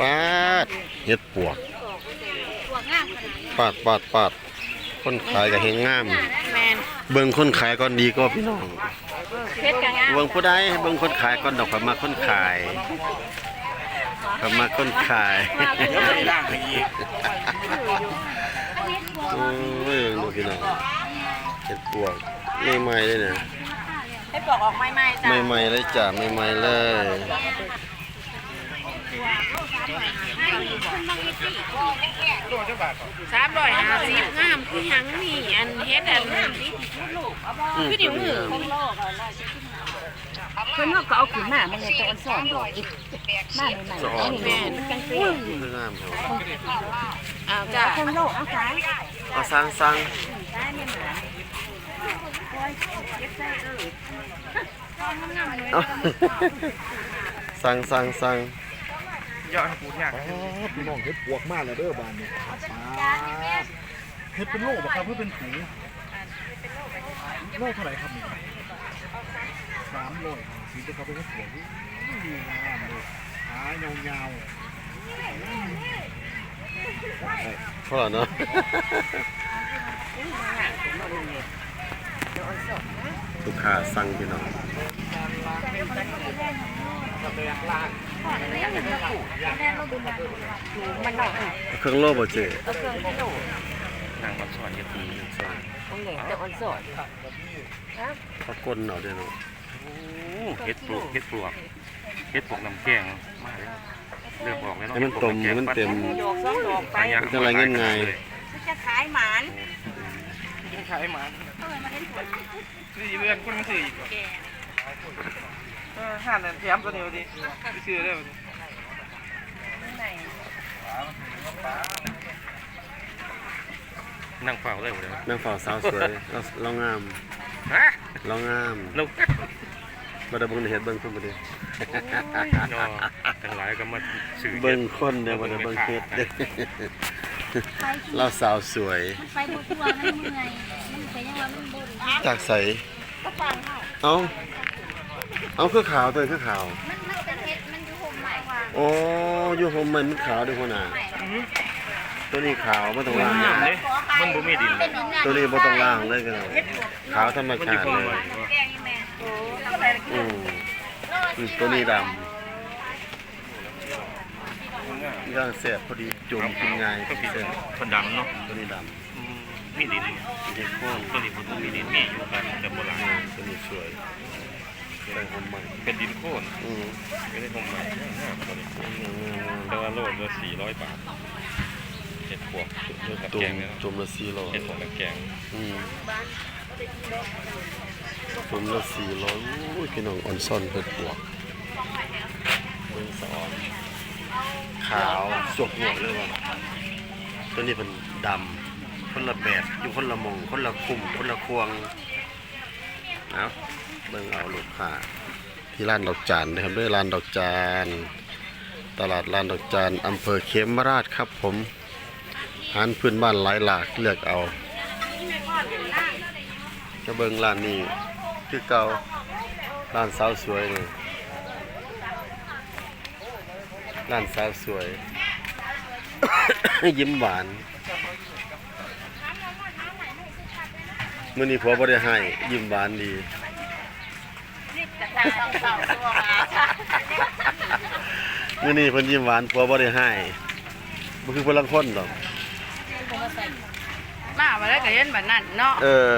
ปาดเฮ็ดปวกตัวงามขนาดนี้ปาดปาดปาดคนขายก็เฮงงามแมนเบิ่งคนขายก่อนดีก็พี่น้องเพชรกะงามเบิ่งผู้ใดเบิ่งคนขายก่อนดอกข่อยมาคนขายข่อยมาคนขายเดี๋ยวไปล่างให้อีกโอ้ยดูพี่น้องเฮ็ดปวกใหม่ๆเลยเนี่ยให้ปลอกออกใหม่ๆจ้ะใหม่ๆเลยจ้ะใหม่ๆเลย สามร้อยห้าสิบงามคือหยังนี่อันเฮ็ดอันอืมคือนิ้วมือเพิ่นก็เอาขึ้นมามันเลยตอนสอนดอกอีกมาใหม่ๆอันนี้แม่นจังซี่คืองามเถอะอ้าวจ้ะคนโลกเอาขายเอาสั่งสั่งสั่งสั่งสั่ง ยอดให้ปูยากอ๋อพี่น้องเฮ็ดปวกมากเลยเด้อบานเนี่ยป้าเฮ็ดเป็นโลบ่ครับเพื่อเป็นถุงโลเท่าไหร่ครับนี่สามโลสีจะเขาเป็นเฮ็ดปวกดีงามเลยหายาวพอแล้วเนาะลูกค้าสั่งพี่น้อง เครื่องโลบ่เจ๊นางรับสอนเยตีของแหลแต่อ่อนสอนปลาก้นเอาเด้อเนาะเฮ็ดปลวกเฮ็ดปลวกเฮ็ดปลวกน้ำแกงมาเลยเลือกบอกเลยเนาะให้มันต้มให้มันเต็มดอกสองดอกไปมันจะอะไรง่ายจะขายหมานกินขายหมาสี่เรือนคนมาซื้ออีก เออห้าเดือนแถมตัวเดียวดิไปซื้อได้ดินั่งเฝ้าได้หมดเลยนางฟ้าสาวสวย เราเรางามฮะเรางามลูกบ่ได้เบิ่งในเฮ็ดเบิ่งคนบ่ได้นอทั้งหลายก็มาซื้อเบิ่งคนเด้อบ่ได้เบิ่งเฮ็ดเด้อเราสาวสวย ไปบ่ทั่วมันเมื่อยมันเป็นยังว่ามันบ่ได้จากใสเอ้า เอาคือขาวตัวคือขาว มันมันเป็นเฮ็ดมันอยู่ห่มใหม่กว่าโอ้อยู่ผมมันขาวด้วยคนน่ะตัวนี้ขาวบ่ต้องล้างงามเลยมันบ่มีดินเลยตัวนี้บ่ต้องล้างเลยกันเอาขาวธรรมมันอชายู่ติข้างเลในยแกงนี่แม่อืมอืมตัวนี้ดำย่างแซ่บพอดีจุ่มกินง่ายก็ผิดแซ่บคนดำเนาะตัวนี้ดอืมมีดินำเด็กโค้งตัวนี้มันมีดินมีอยู่กันแต่โบราณตัวนี้สวย ใส่หอมใหม่เป็นดินโค่นอืมไม่ได้ทงใหม่งามตัวนี้อืมแต่ว่าโลละสี่ร้อยบาทเห็ดพวกเลือกกับจุ่แกมงเนี่ยจุ่มละสี่ร้อยเห็ดพวกกับแกงอืมจุ่มละสี่ร้อยอุ้ยพี่น้องอ่อนซ่อนเผ็ดบวกเบิ่งสะออนขาวสวกหัวเลยว่ะตัวนี้เป็นดำคนละแบบอยู่คนละหมองคนละคุมคนละควงเอา เบิ่งเอาลูกค้าที่ร้านดอกจานนะครับด้วยร้านดอกจานตลาดร้านดอกจานอำเภอเขมราชครับผมอาหารพื้นบ้านหลายหลากเลือกเอาจะเบิ่งร้านนี้คือเก่าร้านสาวสวยนี่ร้านสาวสวย ยิ้มหวานมื้อนี้ผัวบ่ได้ให้ยิ้มหวานดี มื้อนี้เพิ่นยิ้มหวานผัวบ่ได้ให้บ่คือเพิ่นลังคนดอกมาบ่ได้ก็เห็นแบบนั้นเนาะเออ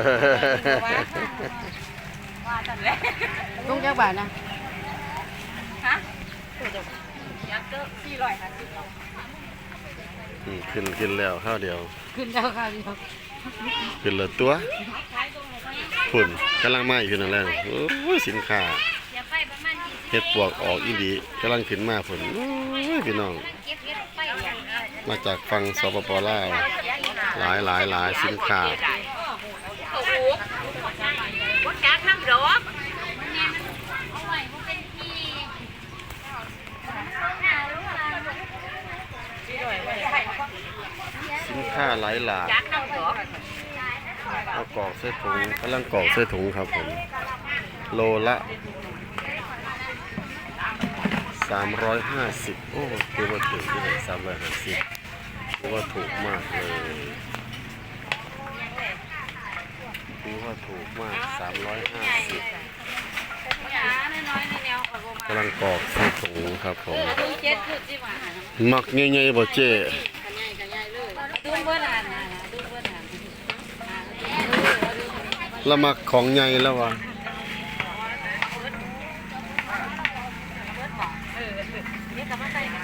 ลุงจักบาทนะฮะยักษ์ก็450อืมขึ้นขึ้นแล้วข้าวเดียว ขึ้นเจ้าข้าวเดียวขึ้นแล้วตัว ฝุ่นกำลังมาอยู่นั่นแหละโอ้ยสินค้าเฮ็ดปวกออกอีหลีกำลังขึ้นมาฝุ่นพี่น้อง มาจากฝั่งสปปลาวหลายหลายหลายสินค้าสินค้าหลายหลากจักนำดอก เอากรอกใส่ถุงกำลังกรอกใส่ถุงครับผม โลละสามร้อยห้าสิบโอ้ถือว่าถูกที่ไหนสามร้อยห้าสิบถือว่าถูกมากเลยถือว่าถูกมากสามร้อยห้าสิบหาน้อยๆในแนวของโรมากำลังกรอกใส่ถุงครับผมหมักใหญ่ๆบ่เจ้กันใหญ่กันใหญ่เลยบอร์หานนะดูเบอร์หาน แล้วมักของใหญ่แล้ววะนี่กับมาใส่กัน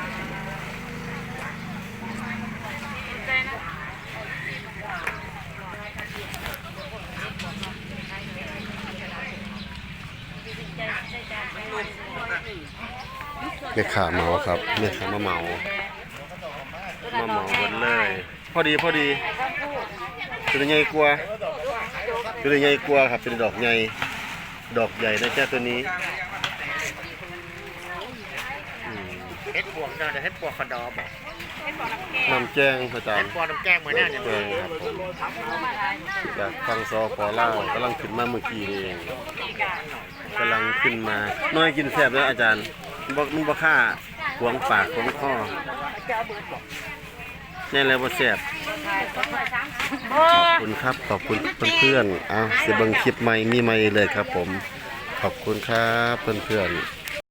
ใจนะแม่ขาเมาครับแม่ขามาเมามาเมาหมดเลย พอดีพอดีเป็นใหญ่กว่า เป็นใหญ่กว่าครับเป็นดอกใหญ่ดอกใหญ่นะจ้าตัวนี้อืมเฮ็ดบวกเนาะเดี๋ยวเฮ็ดบวกคอนดอมน้ำแจ้งอาจารเฮ็ดย์บวกน้ำแกงเหมือนนั่นแจ้งครับผมจากฟังซอพอเล่าวกำลังขึ้นมาเมื่อกี้นี่เองกำลังขึ้นมา น้อยกินแซ่บแล้วอาจารย์บ่มันบ่ค่าหวงปากหวงคอแน่แล้วบ่แซ่บขอบคุณครับ ขอบคุณเพื่อนๆเอาสิเบิ่งคลิปใหม่มีใหม่เลยครับผม ขอบคุณครับเพื่อนๆ